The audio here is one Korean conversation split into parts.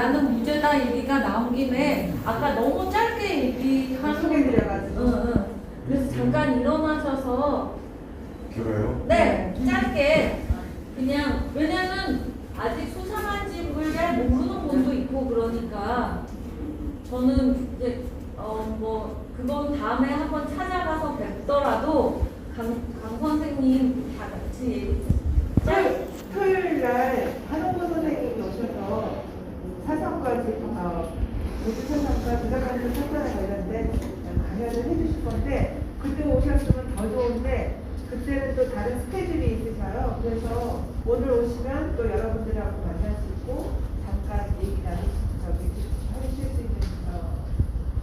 나는 무죄다 얘기가 나온 김에 아까 너무 짧게 얘기하는 소개드려가지고. 응, 응. 그래서 잠깐 일어나셔서 길어요? 네 짧게 그냥 왜냐면 아직 수상한 집을 잘 모르는 분도 있고 그러니까 저는 이제 어 뭐 그건 다음에 한번 찾아가서 뵙더라도 강, 강 선생님 다 같이 얘기 짧 토요일 날 한홍구 선생님이 오셔서 사상과 지금 어, 우주 사상과 부자관계 사상에 관련된 강연을 해주실 건데 그때 오셨으면 더 좋은데 그때는 또 다른 스케줄이 있으셔요. 그래서 오늘 오시면 또 여러분들하고 만날 수 있고 잠깐 얘기 나누실 저기 하실 수 있는 어,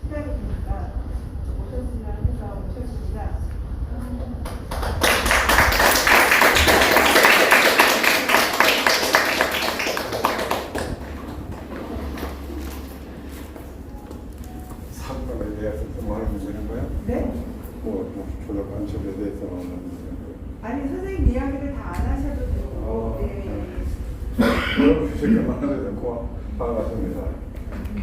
시간이 되니까 오셨으면 해서 오셨습니다. 사건에 대해서 좀 알면 되는 거야? 네? 뭐, 뭐 조작 간첩에 대해서 알면 되는 거야? 아니 선생님 이야기를 다 안 하셔도 되고 어, 예. 그런 생각만 하게 됐고 반갑습니다.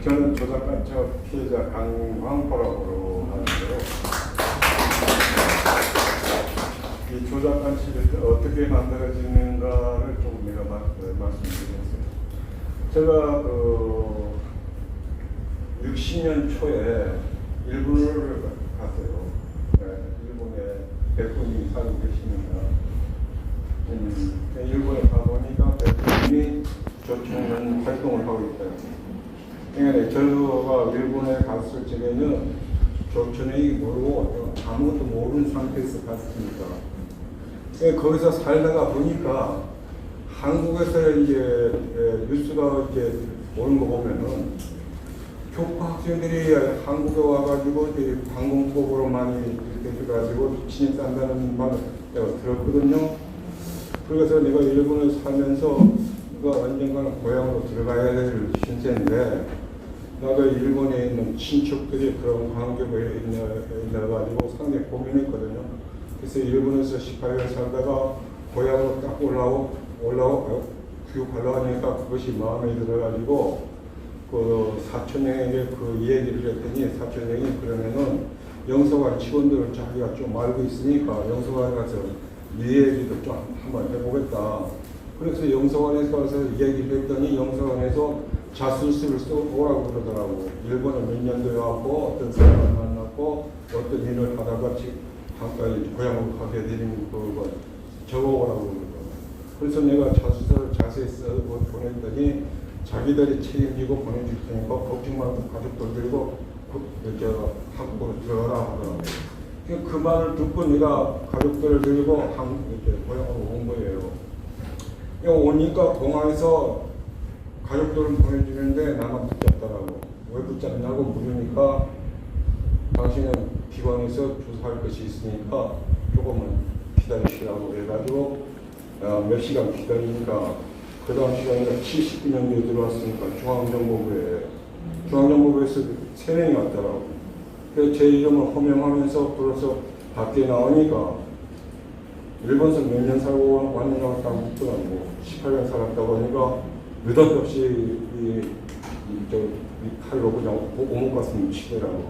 저는 조작 간첩 피해자 강광포라고 하는데요. 이 조작 간첩이 어떻게 만들어지는가를 조금 내가 말, 네, 말씀드리겠습니다. 제가 그 60년 초에 일본을 갔어요. 네, 일본에 백분이 살고 계시니까. 음, 일본에 가보니까 백분이 조총련 활동을 하고 있다. 그러니까 저가 일본에 갔을 적에는 조총련이 모르고 아무것도 모르는 상태에서 갔으니까. 예, 거기서 살다가 보니까 한국에서 이제 예, 뉴스가 이제 오는 거 보면은 교과 학생들이 한국에 와가지고 방공법으로 많이 이렇게 해가지고 진입한다는 말을 들었거든요. 그래서 내가 일본에 살면서 이거 언젠가는 고향으로 들어가야 될 신세인데 나도 일본에 있는 친척들이 그런 환경에 있어가지고 상당히 고민했거든요. 그래서 일본에서 18년 살다가 고향으로 딱 올라오, 올라오, 교육하려고 하니까 그것이 마음에 들어가지고 그 사촌형에게 그 얘기를 했더니 사촌형이 그러면은 영서관 직원들을 자기가 좀 알고 있으니까 영서관에 가서 네 얘기도 좀 한번 해보겠다. 그래서 영서관에 가서 얘기를 했더니 영서관에서 자술서를 써오라고 그러더라고. 일본에 몇 년도에 왔고 어떤 사람을 만났고 어떤 일을 하다가 지- 잠깐 고향으로 가게 되는 그거 적어오라고 그러더라고. 그래서 내가 자술서를 자세히 써고 보냈더니 자기들이 책임지고 보내줄 테니까 걱정 말고 가족들 들고 그, 저, 한국으로 들어가라 하더라고요. 그- 그 말을 듣고 내가 가족들을 들고 한, 이제 고향으로 온 거예요. 오니까 공항에서 가족들은 보내주는데 나만 붙잡더라고. 왜 붙잡냐고 물으니까 당신은 기관에서 조사할 것이 있으니까 조금은 기다리시라고 해가지고 어, 몇 시간 기다리니까 그 다음 시간에 79년도에 들어왔으니까 중앙정보부에 중앙정보부에서 세 명이 왔더라고. 그래서 제 이름을 호명하면서 불어서 밖에 나오니까 일본에서 몇 년 살고 왔느냐고 딱 묻더라고. 18년 살았다고 하니까 느닷없이 이, 이, 저, 이 칼로 그냥 오- 오목 가슴 치더라고.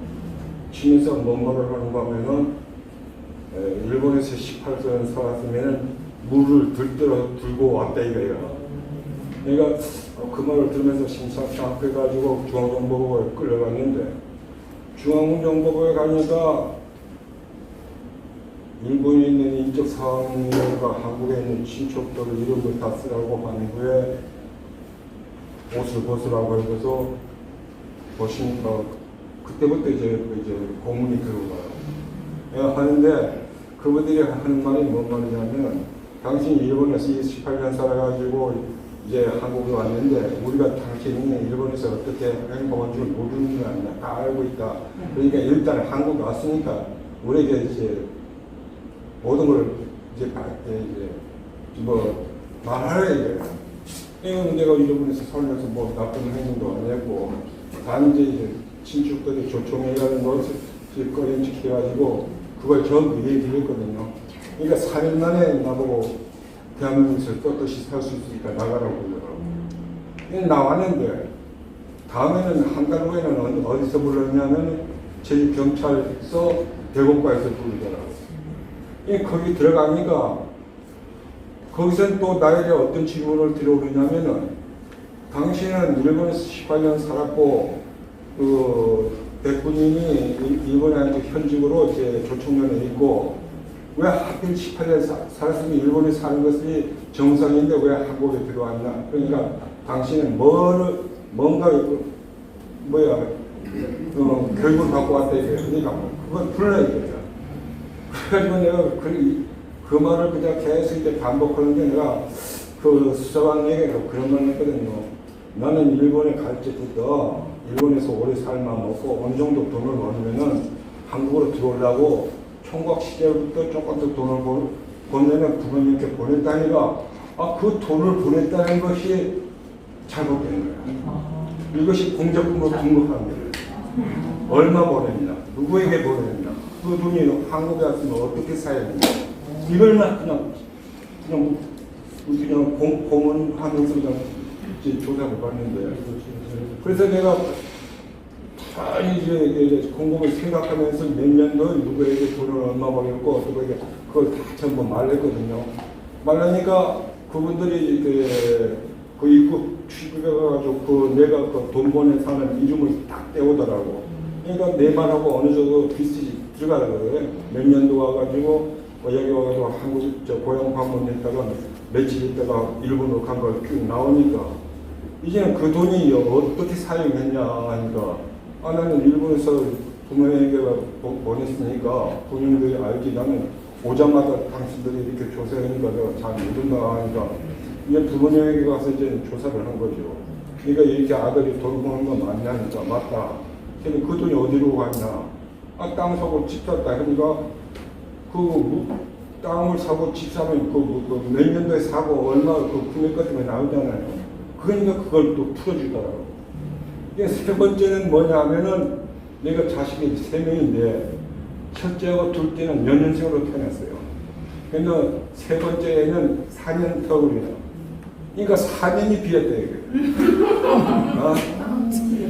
치면서 뭔 말을 하는가 하면은 에, 일본에서 18년 살았으면 물을 들들어 들고 왔다. 내가 어, 그 말을 들으면서 심상찮게가지고 중앙정보부에 끌려갔는데 중앙정보부에 가니까 일본에 있는 인적 사항과 한국에 있는 친척들 이름을 다 쓰라고 하는 후에 옷을 벗으라고 해서 보시니까 그때부터 이제 이제 공문이 들어가요. 내가 하는데 그분들이 하는 말이 뭔 말이냐면 당신이 일본에서 18년 살아가지고 이제 한국에 왔는데 우리가 당신이 일본에서 어떻게 행동한 줄 모르는 거 아니야. 다 알고 있다. 그러니까 일단 한국 왔으니까 우리에게 이제 모든 걸 이제 다 이제 뭐 말하라 이게. 이거는 내가 일본에서 살면서 뭐 나쁜 행동도 안 했고 단지 친척들이 조총이라는 것을 거리 지켜가지고 그걸 전부 얘기를 했거든요. 그러니까 3일 만에 나보고 대한민국에서 떳떳이 살 수 있으니까 나가라고 그러더라고. 근데 나왔는데 다음에는 한 달 후에는 어디- 어디서 불렀냐면 제 경찰서 대공과에서 부르더라고. 이 거기 들어가니까 거기서 또 나에게 어떤 질문을 들어오냐면은 당신은 일본에서 18년 살았고 그 백군님이 일본에 현직으로 이제 조총련에 있고 왜 하필 18년 사, 살았으면 일본에 사는 것이 정상인데 왜 한국에 들어왔냐? 그러니까 당신은 뭐를 뭔가 그 뭐야 어, 교육을 받고 왔다 이거예요. 그러니까 그건 불러 이거야. 그래가지고 내가 그, 그 말을 그냥 계속 이제 반복하는데 내가 그 수사관에게 그런 말을 했거든요. 나는 일본에 갈 때부터 일본에서 오래 살만 먹고 어느 정도 돈을 벌면은 한국으로 들어오려고 총각 시절부터 조금 더 돈을 벌, 벌려면 부모님께 보냈다니까 아, 그 돈을 보냈다는 것이 잘못된 거야. 이것이 공적금으로 등록한 거예요. 얼마 보냈냐, 누구에게 보냈냐, 그 돈이 한국에 왔으면 어떻게 사용했냐, 이걸만 그냥 그냥 그냥 공, 고문하면서 그냥 조사를 받는데 그래서 내가 잘 이제 이제 곰곰이 생각하면서 몇 년도 누구에게 돈을 얼마 벌였고 누구에게 그걸 다 전부 말했거든요. 말하니까 그분들이 이제 그 입국 취급해가지고 그 내가 그돈 보낸 사람 이름을 딱 떼오더라고. 그러니까 내 말하고 어느 정도 비슷이 들어가더라고요. 몇 년도 와가지고 어, 여기 와가지고 한국 저 고향 방문했다가 며칠 있다가 일본으로 간 걸 쭉 나오니까 이제는 그 돈이 어떻게 사용했냐 하니까 아 나는 일본에서 부모에게 보- 보냈으니까 본인들이 알지 나는 오자마자 당신들이 이렇게 조사하니까 내가 잘 모른다 하니까 이제 부모님에게 가서 이제 조사를 한 거죠. 그러니까 이렇게 아들이 돈 버는 거 맞냐니까 맞다. 근데 그 돈이 어디로 갔냐? 아 땅 사고 집 샀다 하니까 그 무- 땅을 사고 집 사면 그몇 년도에 사고 얼마 그 금액 같은 거 나오잖아요. 그러니까 그걸 또 풀어주더라고. 이게 세 번째는 뭐냐 하면은 내가 자식이 세 명인데 첫째하고 둘째는 연년생으로 태어났어요. 근데 세 번째는 4년 터울이에요. 그러니까 4년이 비었다 이거예요. 어?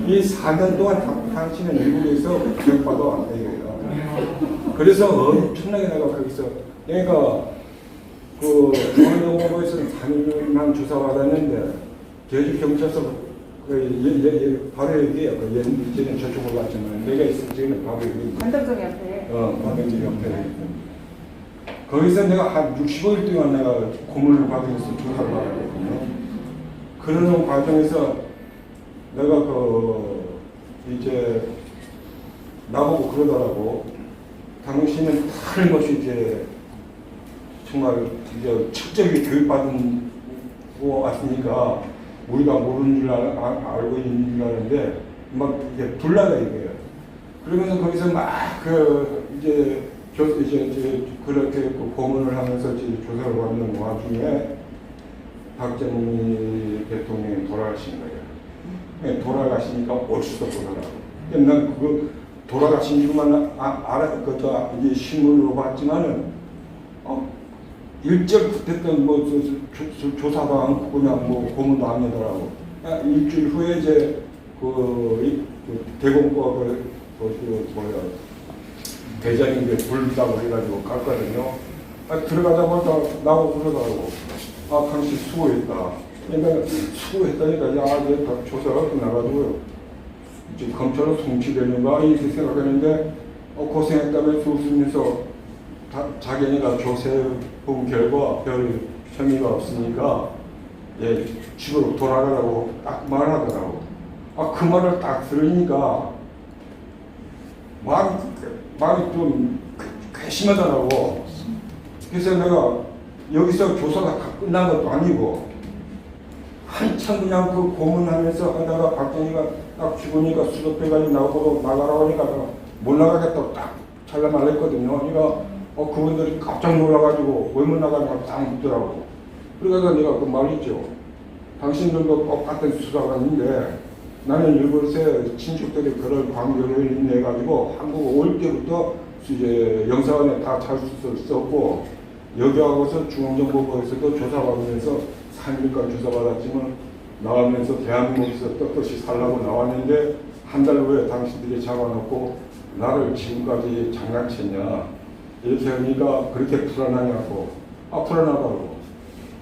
이 4년 동안 당- 당신은 미국에서 교육받아 왔다 이거예요. 그래서 엄청나게 내가 거기서 내가 그 중앙정보부에서 3일만 조사받았는데 제주 경찰서 그 예, 예, 예, 바로 여기에요. 그 옛날에는 저쪽으로 갔지만 내가 있을 때는 바로 여기 관덕정 옆에. 어, 관광지 옆에. 거기서 내가 한 65일 동안 내가 고문을 받으면서 조사를 받았거든요. 그러는 과정에서 내가 그, 이제, 나보고 그러더라고. 당신은 틀림없이 이제, 정말 이제 철저하게 교육받은 거 왔으니까 우리가 모르는 줄 알, 아- 알고 있는 줄 아는데 막 이게 불나가 이거예요. 그러면서 거기서 막 그 이제 교 이제, 이제 그렇게 그 고문을 하면서 이제 조사를 받는 와중에 박정희 대통령이 돌아가신 거예요. 네, 돌아가시니까 올 수도 없더라고. 난 그거 돌아가신 줄만 아, 알아 그것도 이제 신문으로 봤지만은 어 일절 그때던 뭐 조, 조, 조 사도 않고 그냥 뭐 고문도 안 하더라고. 아, 일주일 후에 이제 그, 이, 그 대공과 그, 그, 그 뭐야 대장이 이제 불다고 해가지고 갔거든요. 아, 들어가자마자 나오고 그러더라고. 아, 당신 수고했다. 그러니까 수고했다니까, 야, 이제 다 조사가 끝나가지고요. 이제 검찰로 송치되는가, 이렇게 생각했는데, 어, 웃으면서 다, 자기네가 조세 본 결과 별 혐의가 없으니까, 예, 집으로 돌아가라고 딱 말하더라고. 아, 그 말을 딱 들으니까, 마음이, 마음이 좀 괘씸하더라고. 그래서 내가 여기서 조사가 다 끝난 것도 아니고 한참 그냥 그 고문하면서 하다가 박정희가 딱 죽으니까 수도배관이 나오고 나가라고 하니까 못 나가겠다고 딱 잘라 말했거든요. 그러니까 어, 그분들이 깜짝 놀라가지고 왜 못 나가냐고 딱 묻더라고. 그래서 내가 그 말했죠. 당신들도 똑같은 수사관인데 나는 일본에서 친척들이 그런 관계를 인해 가지고 한국 올 때부터 이제 영사관에 다잘 썼고 여기 와서 중앙정보부에서도 조사받으면서 3일간 조사받았지만 나오면서 대한민국에서 떳떳이 살라고 나왔는데 한 달 후에 당신들이 잡아놓고 나를 지금까지 장난쳤냐. 이렇게 하니까 그렇게 불안하냐고. 아 불안하다고.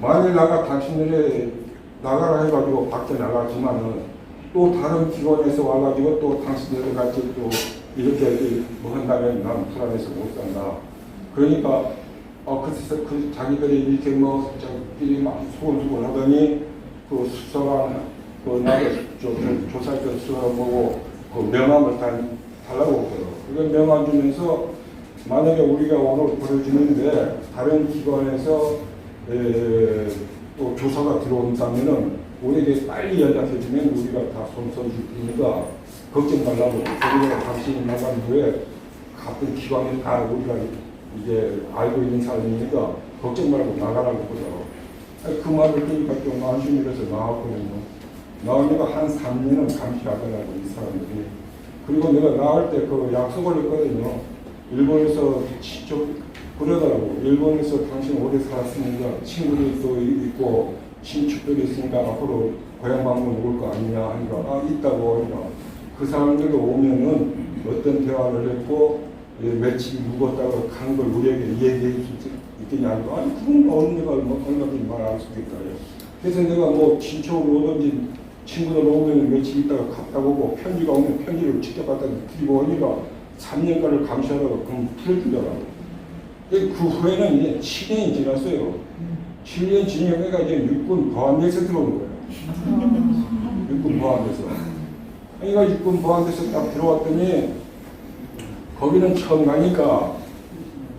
만일 나가 당신들이 나가라 해가지고 밖에 나가지만은 또 다른 기관에서 와가지고 또 당신들 같이 또 이렇게 뭐 한다면 난 불안해서 못 산다. 그러니까 어 그래서 그 자기들이 이렇게 뭐 저끼리 막 소곤소곤 하더니 그 수사관 그 조사했던 수사관 보고 그 명함을 달, 달라고 그러더라고. 그걸 명함 주면서 만약에 우리가 오늘 보여주는데 다른 기관에서 에, 또 조사가 들어온다면은 우리에게 빨리 연락해주면 우리가 다 손선 줄 테니까 걱정 말라고 우리가 당신이 나간 후에 같은 기관에 다 우리가 이제 알고 있는 사람이니까 걱정 말고 나가라고 그러더라고 그 말을 들으니까 좀 안심이 돼서 나왔거든요. 나오니까 한 3년은 감시하더라고 이 사람들이. 그리고 내가 나올 때 그 약속을 했거든요. 일본에서 직접 그러더라고. 일본에서 당신 오래 살았으니까 친구들도 있고 친척들이 있으니까 앞으로 고향 방문 올 거 아니냐 하니까 아 있다고 하니까. 그 사람들도 오면은 어떤 대화를 했고 예, 며칠 묵었다가 가는 걸 우리에게 얘기해 줄 수 있겠냐 하니까 아니 그건 어느 내가 얼마- 얼마든지 말할 수 있다. 그래서 내가 뭐 친척으로 오든지 친구들 오면 며칠 있다가 갔다 오고 편지가 오면 편지를 갖다 드리고 오니까 3년간을 감시하다가 그럼 풀어주더라고. 그 후에는 이제 7년이 지났어요. 7년 지나니까 이제 육군 보안대에서 들어온 거예요. 육군 보안대에서. 그러니까 육군 보안대에서 딱 들어왔더니 거기는 처음 가니까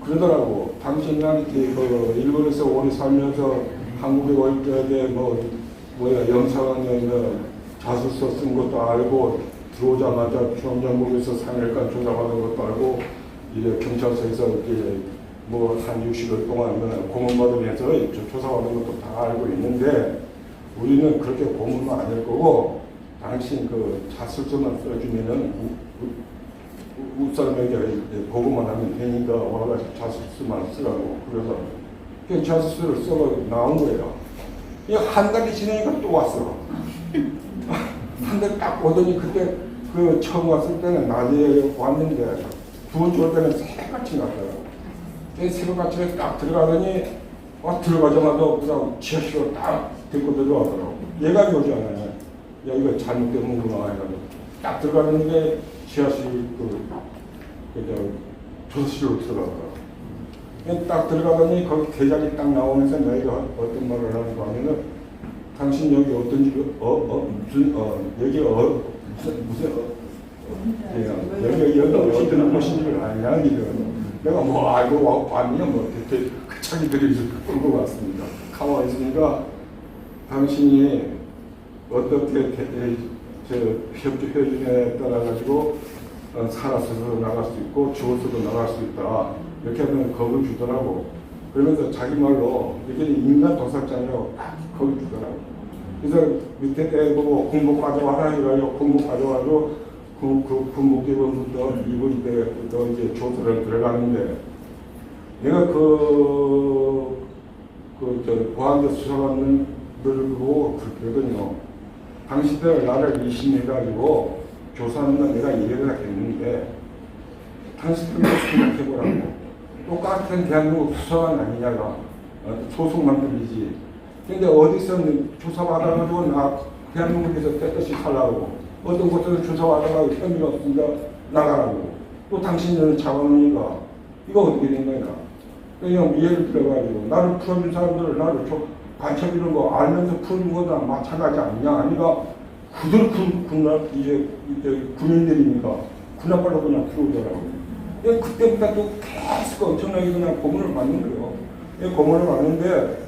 그러더라고. 당신한테 그 일본에서 오래 살면서 한국에 올 때에 뭐 뭐야 영사관에 뭐 자수서 쓴 것도 알고 들어오자마자 중앙정부에서 3일간 조사받은 것도 알고 이제 경찰서에서 이제 뭐한 60일 동안 고문 받으면서 조사받은 것도 다 알고 있는데 우리는 그렇게 고문만 안 할 거고 당신 그 자술서만 써주면은 우- 우- 웃사람에게 이제 보고만 하면 되니까 와가지고 자술서만 쓰라고 그래서 그 자술서를 써가 나온 거예요. 이한 달이 지나니까 또 왔어. 한 달 딱 오더니 그때 그 처음 왔을 때는 낮에 왔는데 두 번째 올 때는 갔더라고. 그 새벽같이 딱 들어가더니 와 들어가자마자 그냥 지하실로 딱 데리고 들어가더라고. 얘가 않아요. 야 이거 잘못되는구나 해가지고 딱 들어가는데 지하실 그 그저 조수실로 들어가더라고. 딱 들어가더니 거기 계장이 딱 나오면서 내가 어떤 말을 하는가 하면은 당신 여기 어떤 집, 어, 어, 무슨, 어, 여기 어, 무슨, 무슨, 어, 예, 여기, 여기 어떤 곳인지를 아냐, 이거. 내가 뭐 알고 와, 왔냐, 뭐, 그때 그 자기들이 끌고 왔습니다. 가와 있으니까 당신이 어떻게, 협조 회준에 따라 가지고 어, 살아서도 나갈 수 있고 죽어서도 나갈 수 있다. 이렇게 하면 겁을 주더라고. 그러면서 자기 말로 이게 인간 도살장이라고 딱 겁을 주더라고. 그래서 밑에 때 보고 군복 가져와라 이래가지고 군복 가져와도 그, 그 군복 입은부터 입을 때부터 이제 조사를 들어가는데 내가 그, 그, 저, 보안대 수사관들 보고 그러거든요. 당신들 나를 의심해가지고 건 내가 이해가 됐는데 당신들도 생각해보라고. 똑같은 대한민국 수사관 아니냐가 어, 소송 만 들리지. 근데 어디서 조사받아가지고 나 대한민국에서 떼뜻이 살라고 어떤 곳에서 조사받아가지고 편지가 없으니까 나가라고 또 당신들은 잡아놓으니까 이거 어떻게 된 거야? 그냥 이해를 들어가지고 나를 풀어준 사람들을 나를 좀 관첩 이런 거 알면서 푸는 거나 마찬가지 아니냐? 아니가 그들 군, 군, 이제, 이제 군인들이니까 군합발로 그냥 들어오더라고요. 예, 그때부터 또 계속 엄청나게 그냥 고문을 받는 거예요. 예, 고문을 받는데,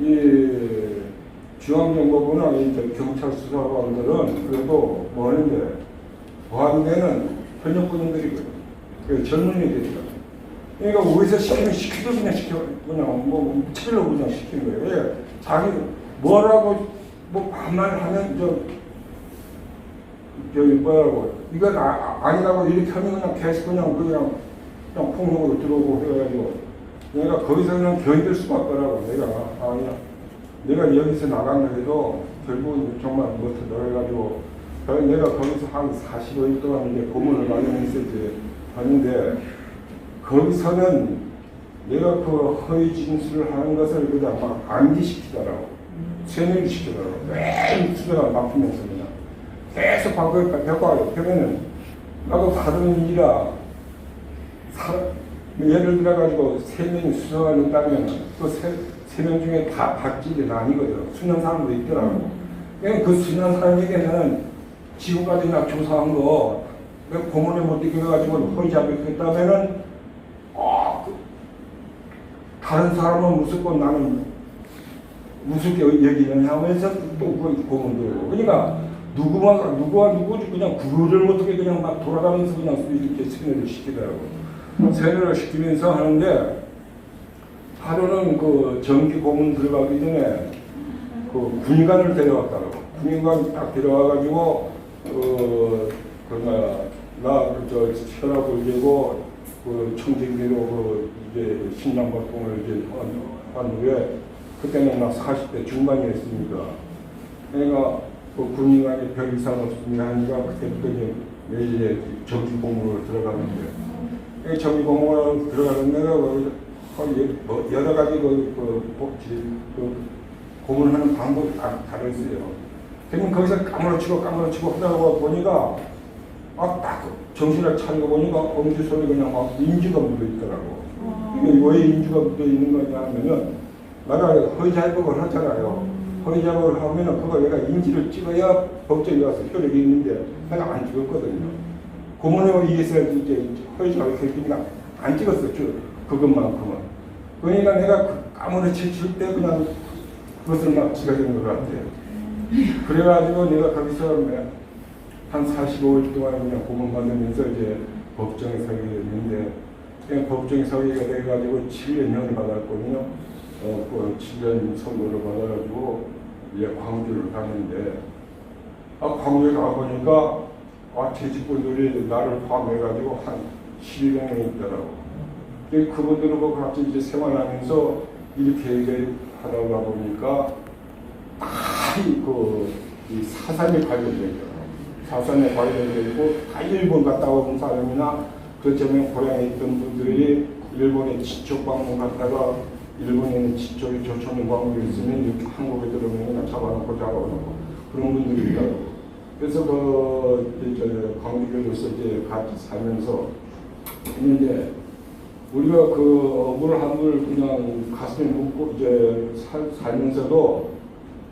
이 중앙정보부나 이저 경찰 수사관들은 그래도 뭐 하는데, 보안대는 현역 군인들이거든. 그 젊은이들이거든. 그러니까 어디서 시키면 시키도 그냥 시켜, 그냥 뭐, 칠로 그냥 시키는 거예요. 왜? 자기 뭐라고, 뭐, 반말 하면 저, 저기 뭐라고 이건 아, 아니라고 이렇게 하면 그냥 계속 그냥 그냥 그냥 폭력으로 들어오고 해가지고 내가 거기서 그냥 견딜 수밖에 없더라고 내가 아니야 내가 여기서 해도 결국은 정말 못해 넣어가지고 내가 거기서 한 45일 동안 이제 고문을 받으면서 이제 하는데 거기서는 내가 그 허위 진술을 하는 것을 그냥 막 암기시키더라고 세뇌를 시키더라고 매일 수저가 막히면서 그냥 계속 바꿔 벽과 벽에는 나도 다른 일이라 사- 예를 들어가지고 세 명이 수사관이 있다면 그세 명 중에 다 박지는 아니거든. 수년 사람도 있더라고. 그냥 그 수년 사람에게는 지금까지 나 조사한 거, 그 고문에 못 이겨가지고 아, 그 다른 사람은 무조건 나는 무섭게 여기는 하면서 또그 고문 들고. 그러니까 누구와, 누구와 누구지 그냥 구별을 못하게 그냥 막 돌아가면서 그냥 이렇게 세뇌를 시키더라고. 세뇌를 시키면서 하는데, 하루는 그 정기 고문 들어가기 전에 그 군의관을 데려왔더라고. 군의관 딱 데려와가지고, 어, 그나, 나저 혈압을 재고, 그 청진기로 그 이제 심장박동을 이제 한, 한 후에, 그때는 나 40대 중반이었으니까. 내가 그 군의관이 별 이상 없습니다 하니까 그때부터 이제 매일 정기 고문으로 들어가는데, 이 정기 고문으로 들어가는 데가 뭐 여러 가지 그, 그 그 고문하는 방법이 다 다르어요. 그러면 거기서 까무러치고 까무러치고 하다가 보니까 막딱 정신을 차리고 보니까 엄지 소리 그냥 막 인주가 묻어 있더라고. 이게 왜 인주가 묻어 있는 거냐 하면은 내가 허위 자백을 하잖아요. 허위 자백을 하면은 그거 내가 인지를 찍어야 법정에 가서 효력이 있는데 내가 안 찍었거든요. 고문에 의해서 이제 허위 자백했으니까 안 찍었어. 저 그것만큼은. 그러니까 내가 그 까무러치 칠 때 그냥 그것을 막 찍어준 것 같아요. 그래가지고 내가 거기서 한 45일 동안 그냥 고문받으면서 이제 법정에 서게 됐는데 그냥 법정에 서게 돼가지고 7년형을 받았거든요. 어, 그 7년 선고를 받아가지고 이제 광주를 가는데 아, 광주에 가보니까 아, 제 직원들이 나를 포함해가지고 한 10명이 있더라고. 근데 그분들하고 같이 이제 생활하면서 이렇게 얘기하다 보니까 다이그 사상에 관련되어 사상에 관련되어 있고 다 일본 갔다 온 사람이나 그렇다면 고향에 있던 분들이 일본에 지쪽 방문 갔다가 일본에 지쪽에 조촌 광물이 있으면 이렇게 한국에 들어오면 잡아놓고 잡아놓고 그런 분들이 있더라고. 그래서 그 이제 광주교도소 이제 같이 살면서 있는데 우리가 그 어물 한물 그냥 가슴에 묻고 이제 살, 살면서도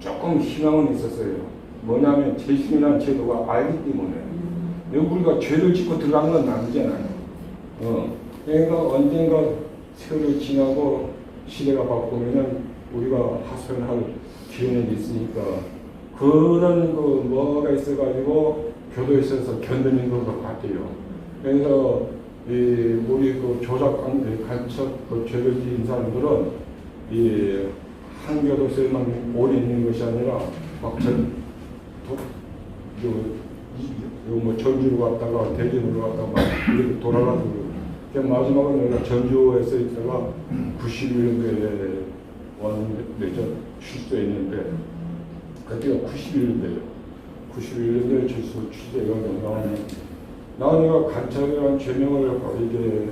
조금 희망은 있었어요. 뭐냐면 재심이라는 제도가 알기 때문에 여기 우리가 죄를 짓고 들어간 건 아니잖아요. 어. 그러니까 언젠가 세월이 지나고 시대가 바꾸면은 우리가 하소연할 기회는 있으니까 그런 그 뭐가 있어가지고 교도에 있어서 견디는 것 같아요. 그래서 이 우리 그 조작 관- 간첩 그 죄를 지은 사람들은 이 한 교도소에만 오래 있는 것이 아니라 막 전 뭐 전주로 갔다가 대전으로 갔다가 막 이렇게 돌아가지고 그냥 마지막으로 내가 전주에서 있다가 91년도에 왔는데 저 출소했는데 그때가 91년도예요. 91년도에 출소 취재가 나오는 나오니까 간첩이라는 죄명을 이제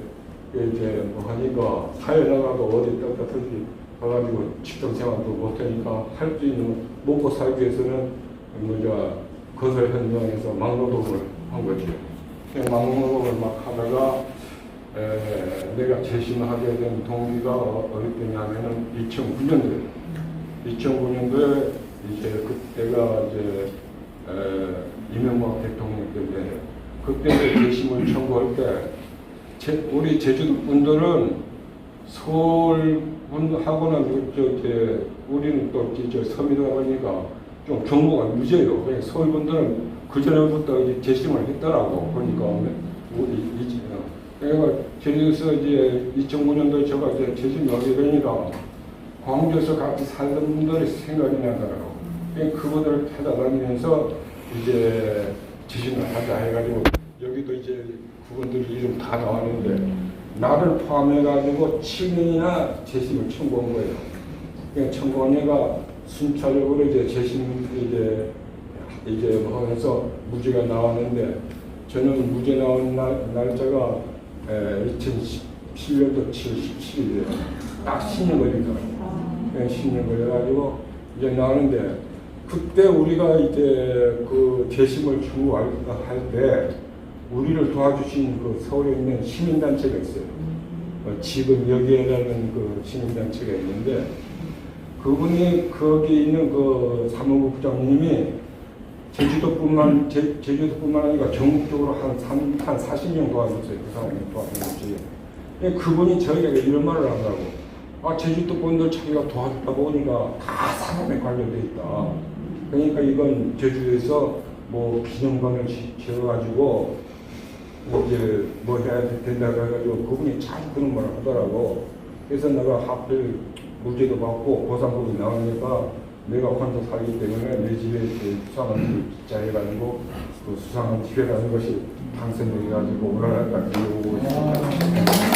이제 뭐 하니까 사회 나가도 어디 떳떳하지 가가지고 직장 생활도 못하니까 할 수 있는 먹고 살기 위해서는 뭐저 건설 현장에서 막노동을 한. 그냥 막노동을 막 하다가 에, 내가 재심하게 된 동기가 어- 어디 때냐면은 2009년도에 2009년도에 이제 그때가 이제 에, 이명박 대통령 때문에 그때 이제 재심을 청구할 때 제, 우리 제주도 분들은 서울 분하고는 우리는 또 저, 섬이다 보니까 좀 정보가 늦어요. 그냥 서울 분들은 그 전에부터 이제 재심을 했더라고. 보니까 우리 이, 내가 제주도에서 이제 2009년도에 제가 이제 재심을 하게 되니까 광주에서 같이 살던 분들이 생각이 나더라고. 그냥 그분들을 찾아다니면서 이제 지심을 하자 해가지고 여기도 이제 그분들 이름 다 나왔는데 나를 포함해가지고 7명이나 재심을 청구한 거예요. 그냥 청구한 애가 순차적으로 이제 재심 이제 이제 뭐 해서 무죄가 나왔는데 저는 무죄 나온 날, 날짜가 2017년도 7월 17일이에요. 딱 10년 걸리다. 네, 10년 걸려가지고 이제 나오는데 그때 우리가 이제 그 재심을 청구할 때 우리를 도와주신 그 서울에 있는 시민단체가 있어요. 어, 지금 여기에라는 그 시민단체가 있는데 그분이 거기 있는 그 사무국 부장님이 제주도뿐만 제, 제주도뿐만 아니라 전국적으로 한, 3, 한 40명 도와줬어요. 그 사람이 도와줬지. 예, 그분이 저희에게 이런 말을 하더라고. 아 제주도 분들 자기가 도와줬다 보니까 다 사람에 관련돼 있다. 그러니까 이건 제주에서 뭐 기념관을 지- 지어가지고 이제 뭐 해야 된다 그래가지고 그분이 잘 그런 말을 하더라고. 그래서 내가 하필 무죄도 받고 보상금이 나오니까 내가 혼자 살기 때문에 내 집에 수상한 집자 해가지고 그 수상한 집에라는 것이 당선돼가지고 오늘날까지 오고 있습니다.